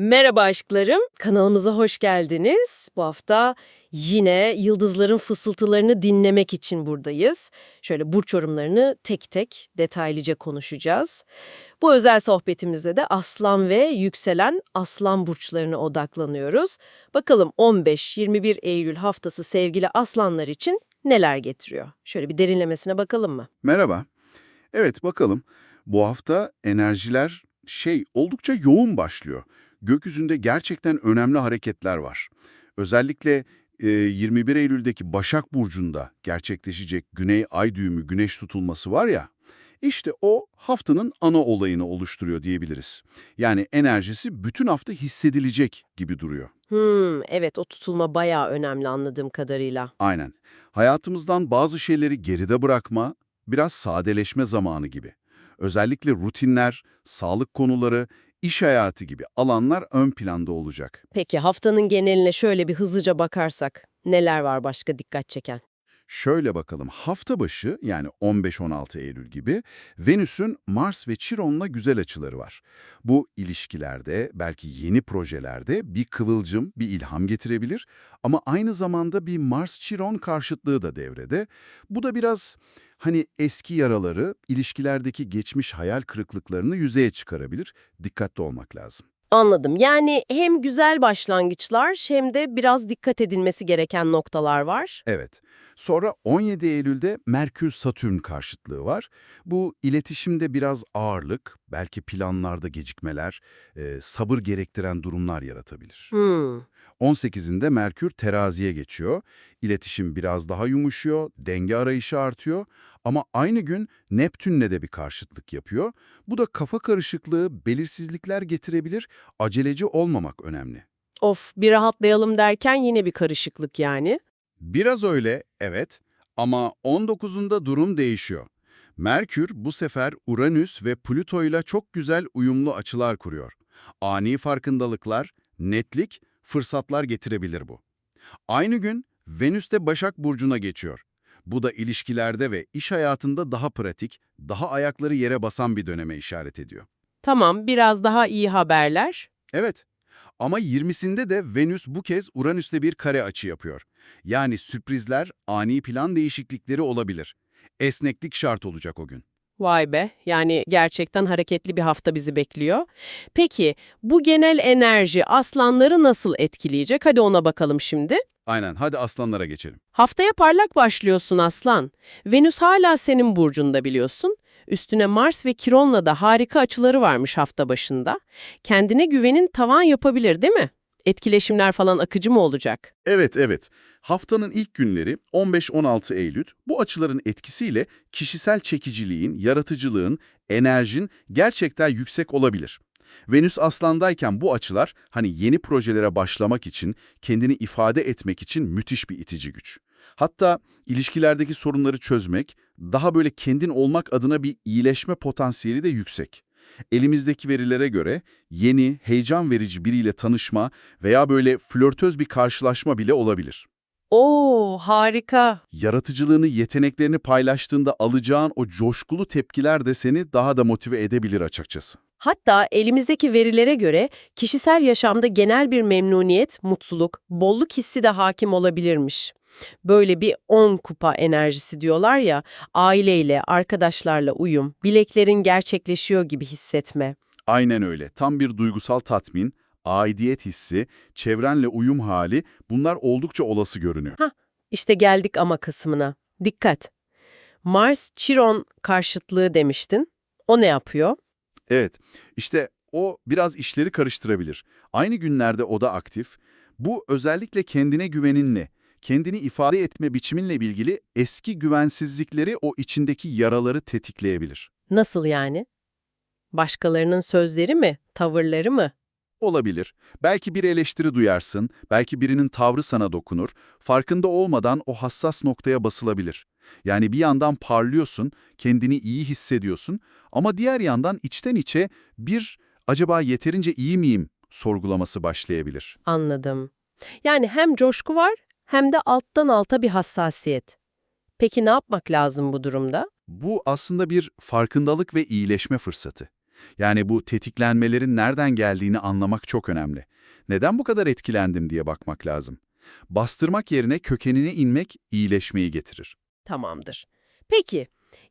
Merhaba aşklarım, kanalımıza hoş geldiniz. Bu hafta yine yıldızların fısıltılarını dinlemek için buradayız. Şöyle burç yorumlarını tek tek detaylıca konuşacağız. Bu özel sohbetimizde de aslan ve yükselen aslan burçlarına odaklanıyoruz. Bakalım 15-21 Eylül haftası sevgili aslanlar için neler getiriyor? Şöyle bir derinlemesine bakalım mı? Merhaba. Evet bakalım. Bu hafta enerjiler şey oldukça yoğun başlıyor. Gökyüzünde gerçekten önemli hareketler var. Özellikle e, 21 Eylül'deki Başak Burcu'nda gerçekleşecek Güney Ay düğümü güneş tutulması var ya, işte o haftanın ana olayını oluşturuyor diyebiliriz. Yani enerjisi bütün hafta hissedilecek gibi duruyor. Hmm, evet o tutulma bayağı önemli anladığım kadarıyla. Aynen. Hayatımızdan bazı şeyleri geride bırakma, biraz sadeleşme zamanı gibi. Özellikle rutinler, sağlık konuları, iş hayatı gibi alanlar ön planda olacak. Peki haftanın geneline şöyle bir hızlıca bakarsak neler var başka dikkat çeken? Şöyle bakalım, hafta başı yani 15-16 Eylül gibi Venüs'ün Mars ve Chiron'la güzel açıları var. Bu ilişkilerde, belki yeni projelerde bir kıvılcım, bir ilham getirebilir ama aynı zamanda bir Mars-Chiron karşıtlığı da devrede. Bu da biraz hani eski yaraları, ilişkilerdeki geçmiş hayal kırıklıklarını yüzeye çıkarabilir. Dikkatli olmak lazım. Anladım. Yani hem güzel başlangıçlar hem de biraz dikkat edilmesi gereken noktalar var. Evet. Sonra 17 Eylül'de Merkür-Satürn karşıtlığı var. Bu iletişimde biraz ağırlık, belki planlarda gecikmeler, e, sabır gerektiren durumlar yaratabilir. Hmm. 18'inde Merkür teraziye geçiyor. İletişim biraz daha yumuşuyor, denge arayışı artıyor. Ama aynı gün Neptün'le de bir karşıtlık yapıyor. Bu da kafa karışıklığı, belirsizlikler getirebilir. Aceleci olmamak önemli. Of bir rahatlayalım derken yine bir karışıklık yani. Biraz öyle, evet. Ama 19'unda durum değişiyor. Merkür bu sefer Uranüs ve Plüto ile çok güzel uyumlu açılar kuruyor. Ani farkındalıklar, netlik, fırsatlar getirebilir bu. Aynı gün Venüs de Başak Burcu'na geçiyor. Bu da ilişkilerde ve iş hayatında daha pratik, daha ayakları yere basan bir döneme işaret ediyor. Tamam biraz daha iyi haberler. Evet. Ama 20'sinde de Venüs bu kez Uranüs'le bir kare açı yapıyor. Yani sürprizler, ani plan değişiklikleri olabilir. Esneklik şart olacak o gün. Vay be yani gerçekten hareketli bir hafta bizi bekliyor. Peki bu genel enerji aslanları nasıl etkileyecek? Hadi ona bakalım şimdi. Aynen, hadi aslanlara geçelim. Haftaya parlak başlıyorsun aslan. Venüs hala senin burcunda biliyorsun. Üstüne Mars ve Kiron'la da harika açıları varmış hafta başında. Kendine güvenin tavan yapabilir değil mi? Etkileşimler falan akıcı mı olacak? Evet, evet. Haftanın ilk günleri 15-16 Eylül bu açıların etkisiyle kişisel çekiciliğin, yaratıcılığın, enerjin gerçekten yüksek olabilir. Venüs Aslan'dayken bu açılar hani yeni projelere başlamak için, kendini ifade etmek için müthiş bir itici güç. Hatta ilişkilerdeki sorunları çözmek, daha böyle kendin olmak adına bir iyileşme potansiyeli de yüksek. Elimizdeki verilere göre yeni, heyecan verici biriyle tanışma veya böyle flörtöz bir karşılaşma bile olabilir. Oo harika. Yaratıcılığını, yeteneklerini paylaştığında alacağın o coşkulu tepkiler de seni daha da motive edebilir açıkçası. Hatta elimizdeki verilere göre kişisel yaşamda genel bir memnuniyet, mutluluk, bolluk hissi de hakim olabilirmiş. Böyle bir 10 kupa enerjisi diyorlar ya, aileyle, arkadaşlarla uyum, bileklerin gerçekleşiyor gibi hissetme. Aynen öyle. Tam bir duygusal tatmin, aidiyet hissi, çevrenle uyum hali bunlar oldukça olası görünüyor. İşte geldik ama kısmına. Dikkat! Mars-Chiron karşıtlığı demiştin. O ne yapıyor? Evet, işte o biraz işleri karıştırabilir. Aynı günlerde o da aktif. Bu özellikle kendine güveninle, kendini ifade etme biçiminle ilgili eski güvensizlikleri o içindeki yaraları tetikleyebilir. Nasıl yani? Başkalarının sözleri mi, tavırları mı? Olabilir. Belki bir eleştiri duyarsın, belki birinin tavrı sana dokunur, farkında olmadan o hassas noktaya basılabilir. Yani bir yandan parlıyorsun, kendini iyi hissediyorsun ama diğer yandan içten içe bir acaba yeterince iyi miyim sorgulaması başlayabilir. Anladım. Yani hem coşku var hem de alttan alta bir hassasiyet. Peki ne yapmak lazım bu durumda? Bu aslında bir farkındalık ve iyileşme fırsatı. Yani bu tetiklenmelerin nereden geldiğini anlamak çok önemli. Neden bu kadar etkilendim diye bakmak lazım. Bastırmak yerine kökenine inmek iyileşmeyi getirir. Tamamdır. Peki,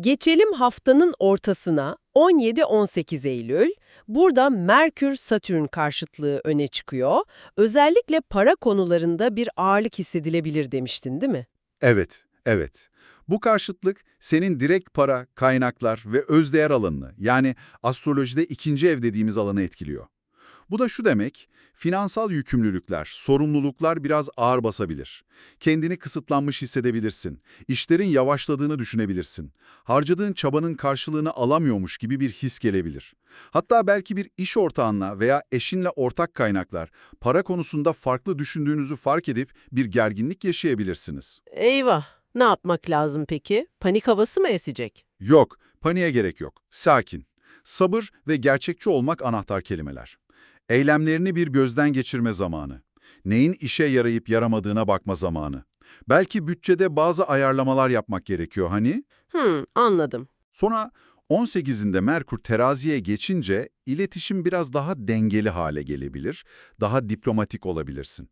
geçelim haftanın ortasına 17-18 Eylül. Burada Merkür-Satürn karşıtlığı öne çıkıyor. Özellikle para konularında bir ağırlık hissedilebilir demiştin değil mi? Evet, evet. Bu karşıtlık senin direkt para, kaynaklar ve özdeğer alanını yani astrolojide ikinci ev dediğimiz alanı etkiliyor. Bu da şu demek, finansal yükümlülükler, sorumluluklar biraz ağır basabilir. Kendini kısıtlanmış hissedebilirsin, işlerin yavaşladığını düşünebilirsin, harcadığın çabanın karşılığını alamıyormuş gibi bir his gelebilir. Hatta belki bir iş ortağınla veya eşinle ortak kaynaklar, para konusunda farklı düşündüğünüzü fark edip bir gerginlik yaşayabilirsiniz. Eyvah, ne yapmak lazım peki? Panik havası mı esecek? Yok, paniğe gerek yok. Sakin. Sabır ve gerçekçi olmak anahtar kelimeler. Eylemlerini bir gözden geçirme zamanı. Neyin işe yarayıp yaramadığına bakma zamanı. Belki bütçede bazı ayarlamalar yapmak gerekiyor hani? Hmm, anladım. Sonra 18'inde Merkür teraziye geçince iletişim biraz daha dengeli hale gelebilir, daha diplomatik olabilirsin.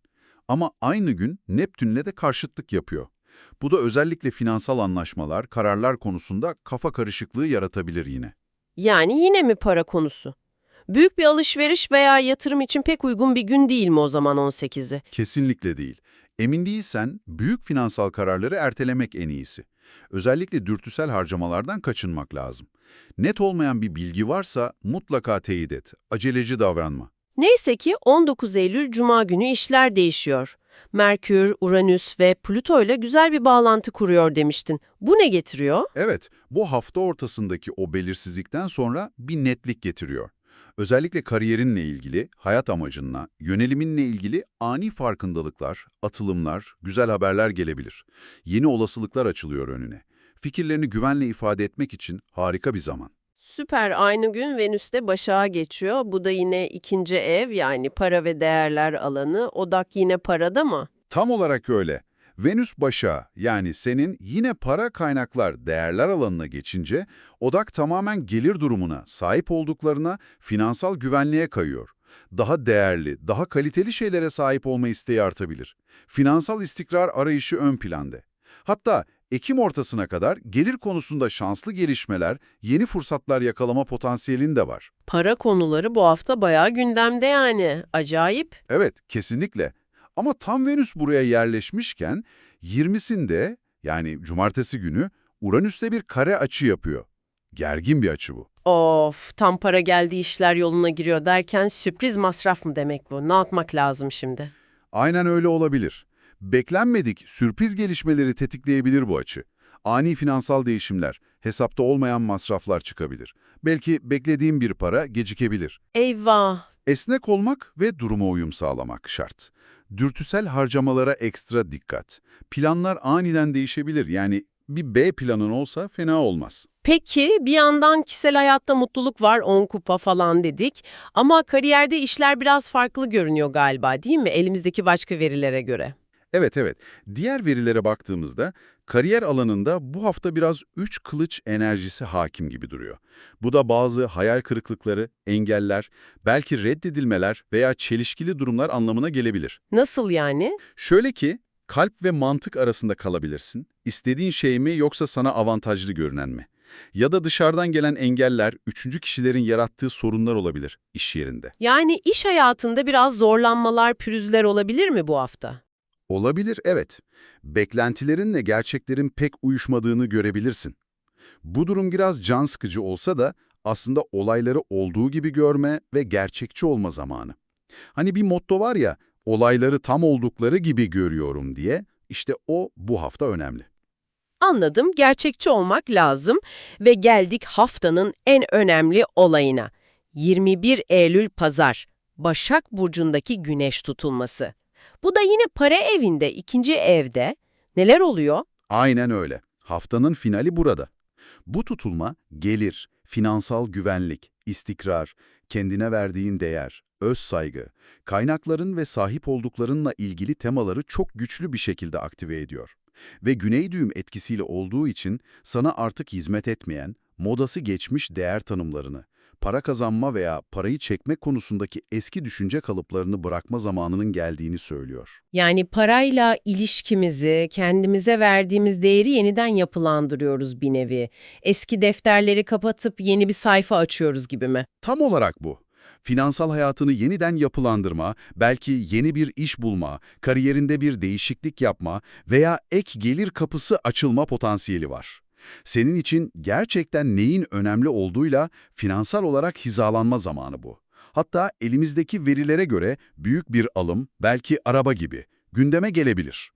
Ama aynı gün Neptün'le de karşıtlık yapıyor. Bu da özellikle finansal anlaşmalar, kararlar konusunda kafa karışıklığı yaratabilir yine. Yani yine mi para konusu? Büyük bir alışveriş veya yatırım için pek uygun bir gün değil mi o zaman 18'i? Kesinlikle değil. Emin değilsen büyük finansal kararları ertelemek en iyisi. Özellikle dürtüsel harcamalardan kaçınmak lazım. Net olmayan bir bilgi varsa mutlaka teyit et. Aceleci davranma. Neyse ki 19 Eylül Cuma günü işler değişiyor. Merkür, Uranüs ve Plüto ile güzel bir bağlantı kuruyor demiştin. Bu ne getiriyor? Evet, bu hafta ortasındaki o belirsizlikten sonra bir netlik getiriyor. Özellikle kariyerinle ilgili, hayat amacınla, yöneliminle ilgili ani farkındalıklar, atılımlar, güzel haberler gelebilir. Yeni olasılıklar açılıyor önüne. Fikirlerini güvenle ifade etmek için harika bir zaman. Süper aynı gün Venüs'te Başak'a geçiyor. Bu da yine ikinci ev yani para ve değerler alanı. Odak yine parada mı? Tam olarak öyle. Venüs başa yani senin yine para kaynaklar değerler alanına geçince odak tamamen gelir durumuna, sahip olduklarına, finansal güvenliğe kayıyor. Daha değerli, daha kaliteli şeylere sahip olma isteği artabilir. Finansal istikrar arayışı ön planda. Hatta Ekim ortasına kadar gelir konusunda şanslı gelişmeler, yeni fırsatlar yakalama potansiyelin de var. Para konuları bu hafta bayağı gündemde yani. Acayip. Evet, kesinlikle. Ama tam Venüs buraya yerleşmişken 20'sinde yani cumartesi günü Uranüs'te bir kare açı yapıyor. Gergin bir açı bu. Of tam para geldi işler yoluna giriyor derken sürpriz masraf mı demek bu? Ne yapmak lazım şimdi? Aynen öyle olabilir. Beklenmedik sürpriz gelişmeleri tetikleyebilir bu açı. Ani finansal değişimler, hesapta olmayan masraflar çıkabilir. Belki beklediğim bir para gecikebilir. Eyvah. Esnek olmak ve duruma uyum sağlamak şart. Dürtüsel harcamalara ekstra dikkat. Planlar aniden değişebilir. Yani bir B planın olsa fena olmaz. Peki bir yandan kişisel hayatta mutluluk var 10 kupa falan dedik ama kariyerde işler biraz farklı görünüyor galiba değil mi elimizdeki başka verilere göre? Evet evet. Diğer verilere baktığımızda kariyer alanında bu hafta biraz üç kılıç enerjisi hakim gibi duruyor. Bu da bazı hayal kırıklıkları, engeller, belki reddedilmeler veya çelişkili durumlar anlamına gelebilir. Nasıl yani? Şöyle ki, kalp ve mantık arasında kalabilirsin. İstediğin şey mi yoksa sana avantajlı görünen mi? Ya da dışarıdan gelen engeller, üçüncü kişilerin yarattığı sorunlar olabilir iş yerinde. Yani iş hayatında biraz zorlanmalar, pürüzler olabilir mi bu hafta? Olabilir, evet. Beklentilerinle gerçeklerin pek uyuşmadığını görebilirsin. Bu durum biraz can sıkıcı olsa da aslında olayları olduğu gibi görme ve gerçekçi olma zamanı. Hani bir motto var ya, olayları tam oldukları gibi görüyorum diye, işte o bu hafta önemli. Anladım, gerçekçi olmak lazım ve geldik haftanın en önemli olayına. 21 Eylül Pazar, Başak Burcu'ndaki güneş tutulması. Bu da yine para evinde, ikinci evde. Neler oluyor? Aynen öyle. Haftanın finali burada. Bu tutulma gelir, finansal güvenlik, istikrar, kendine verdiğin değer, öz saygı, kaynakların ve sahip olduklarınla ilgili temaları çok güçlü bir şekilde aktive ediyor. Ve güney düğüm etkisiyle olduğu için sana artık hizmet etmeyen, modası geçmiş değer tanımlarını, para kazanma veya parayı çekme konusundaki eski düşünce kalıplarını bırakma zamanının geldiğini söylüyor. Yani parayla ilişkimizi, kendimize verdiğimiz değeri yeniden yapılandırıyoruz bir nevi. Eski defterleri kapatıp yeni bir sayfa açıyoruz gibi mi? Tam olarak bu. Finansal hayatını yeniden yapılandırma, belki yeni bir iş bulma, kariyerinde bir değişiklik yapma veya ek gelir kapısı açılma potansiyeli var. Senin için gerçekten neyin önemli olduğuyla finansal olarak hizalanma zamanı bu. Hatta elimizdeki verilere göre büyük bir alım, belki araba gibi, gündeme gelebilir.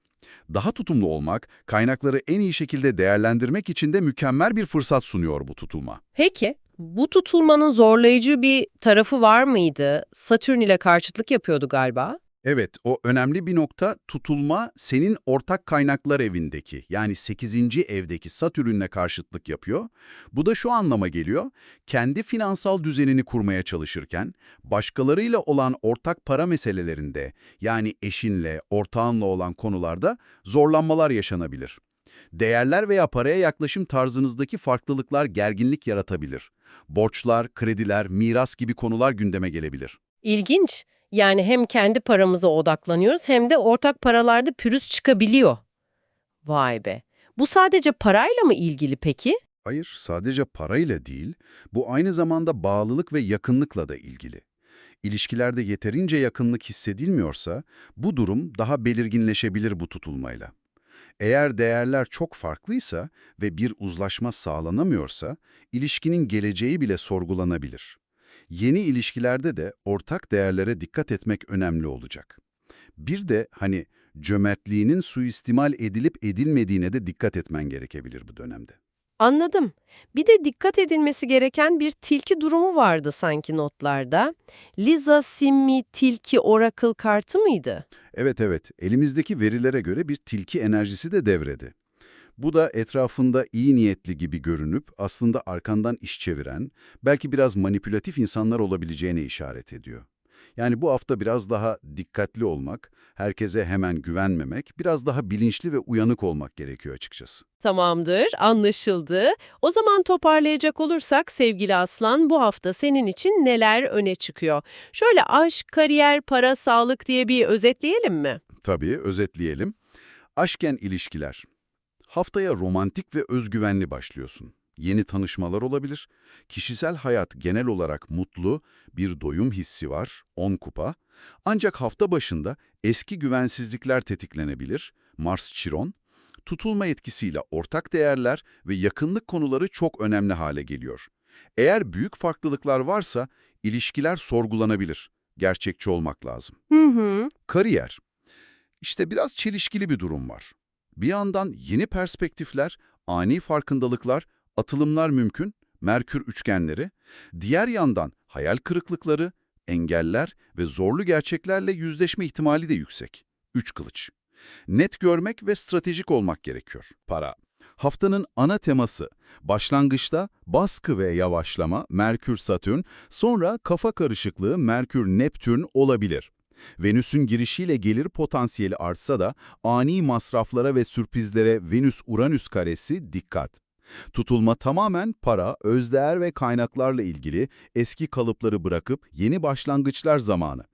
Daha tutumlu olmak, kaynakları en iyi şekilde değerlendirmek için de mükemmel bir fırsat sunuyor bu tutulma. Peki, bu tutulmanın zorlayıcı bir tarafı var mıydı? Satürn ile karşıtlık yapıyordu galiba. Evet, o önemli bir nokta tutulma senin ortak kaynaklar evindeki yani 8. evdeki Satürn'le karşıtlık yapıyor. Bu da şu anlama geliyor, kendi finansal düzenini kurmaya çalışırken başkalarıyla olan ortak para meselelerinde yani eşinle, ortağınla olan konularda zorlanmalar yaşanabilir. Değerler veya paraya yaklaşım tarzınızdaki farklılıklar gerginlik yaratabilir. Borçlar, krediler, miras gibi konular gündeme gelebilir. İlginç. Yani hem kendi paramıza odaklanıyoruz hem de ortak paralarda pürüz çıkabiliyor. Vay be. Bu sadece parayla mı ilgili peki? Hayır, sadece parayla değil, bu aynı zamanda bağlılık ve yakınlıkla da ilgili. İlişkilerde yeterince yakınlık hissedilmiyorsa, bu durum daha belirginleşebilir bu tutulmayla. Eğer değerler çok farklıysa ve bir uzlaşma sağlanamıyorsa, ilişkinin geleceği bile sorgulanabilir. Yeni ilişkilerde de ortak değerlere dikkat etmek önemli olacak. Bir de hani cömertliğinin suistimal edilip edilmediğine de dikkat etmen gerekebilir bu dönemde. Anladım. Bir de dikkat edilmesi gereken bir tilki durumu vardı sanki notlarda. Liza Simmi tilki oracle kartı mıydı? Evet evet, elimizdeki verilere göre bir tilki enerjisi de devrede. Bu da etrafında iyi niyetli gibi görünüp aslında arkandan iş çeviren, belki biraz manipülatif insanlar olabileceğine işaret ediyor. Yani bu hafta biraz daha dikkatli olmak, herkese hemen güvenmemek, biraz daha bilinçli ve uyanık olmak gerekiyor açıkçası. Tamamdır, anlaşıldı. O zaman toparlayacak olursak sevgili Aslan bu hafta senin için neler öne çıkıyor? Şöyle aşk, kariyer, para, sağlık diye bir özetleyelim mi? Tabii, özetleyelim. Aşken ilişkiler. Haftaya romantik ve özgüvenli başlıyorsun. Yeni tanışmalar olabilir. Kişisel hayat genel olarak mutlu, bir doyum hissi var, 10 kupa. Ancak hafta başında eski güvensizlikler tetiklenebilir, Mars Chiron. Tutulma etkisiyle ortak değerler ve yakınlık konuları çok önemli hale geliyor. Eğer büyük farklılıklar varsa ilişkiler sorgulanabilir. Gerçekçi olmak lazım. Hı hı. Kariyer. İşte biraz çelişkili bir durum var. Bir yandan yeni perspektifler, ani farkındalıklar, atılımlar mümkün, Merkür üçgenleri. Diğer yandan hayal kırıklıkları, engeller ve zorlu gerçeklerle yüzleşme ihtimali de yüksek. Üç kılıç. Net görmek ve stratejik olmak gerekiyor. Para. Haftanın ana teması, başlangıçta baskı ve yavaşlama Merkür-Satürn, sonra kafa karışıklığı Merkür-Neptün olabilir. Venüs'ün girişiyle gelir potansiyeli artsa da ani masraflara ve sürprizlere Venüs-Uranüs karesi dikkat. Tutulma tamamen para, özdeğer ve kaynaklarla ilgili eski kalıpları bırakıp yeni başlangıçlar zamanı.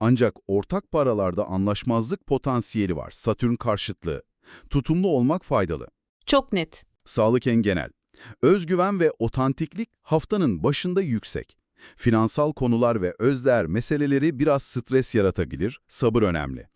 Ancak ortak paralarda anlaşmazlık potansiyeli var, Satürn karşıtlığı. Tutumlu olmak faydalı. Çok net. Sağlık en genel. Özgüven ve otantiklik haftanın başında yüksek. Finansal konular ve özdeğer meseleleri biraz stres yaratabilir, sabır önemli.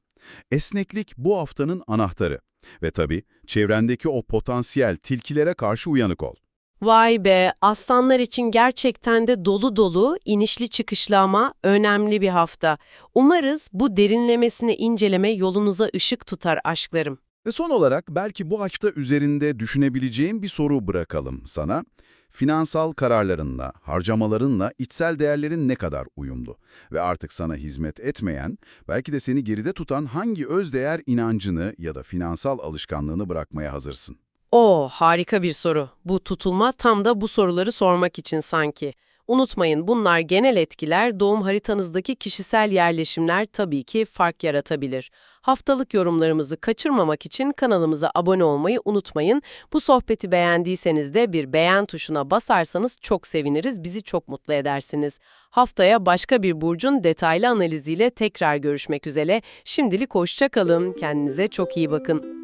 Esneklik bu haftanın anahtarı. Ve tabii çevrendeki o potansiyel tilkilere karşı uyanık ol. Vay be, aslanlar için gerçekten de dolu dolu, inişli çıkışlı ama önemli bir hafta. Umarız bu derinlemesine inceleme yolunuza ışık tutar aşklarım. Ve son olarak belki bu hafta üzerinde düşünebileceğim bir soru bırakalım sana. Finansal kararlarınla, harcamalarınla içsel değerlerin ne kadar uyumlu? Ve artık sana hizmet etmeyen, belki de seni geride tutan hangi özdeğer inancını ya da finansal alışkanlığını bırakmaya hazırsın? Oo, harika bir soru. Bu tutulma tam da bu soruları sormak için sanki. Unutmayın bunlar genel etkiler, doğum haritanızdaki kişisel yerleşimler tabii ki fark yaratabilir. Haftalık yorumlarımızı kaçırmamak için kanalımıza abone olmayı unutmayın. Bu sohbeti beğendiyseniz de bir beğen tuşuna basarsanız çok seviniriz, bizi çok mutlu edersiniz. Haftaya başka bir burcun detaylı analiziyle tekrar görüşmek üzere. Şimdilik hoşça kalın, kendinize çok iyi bakın.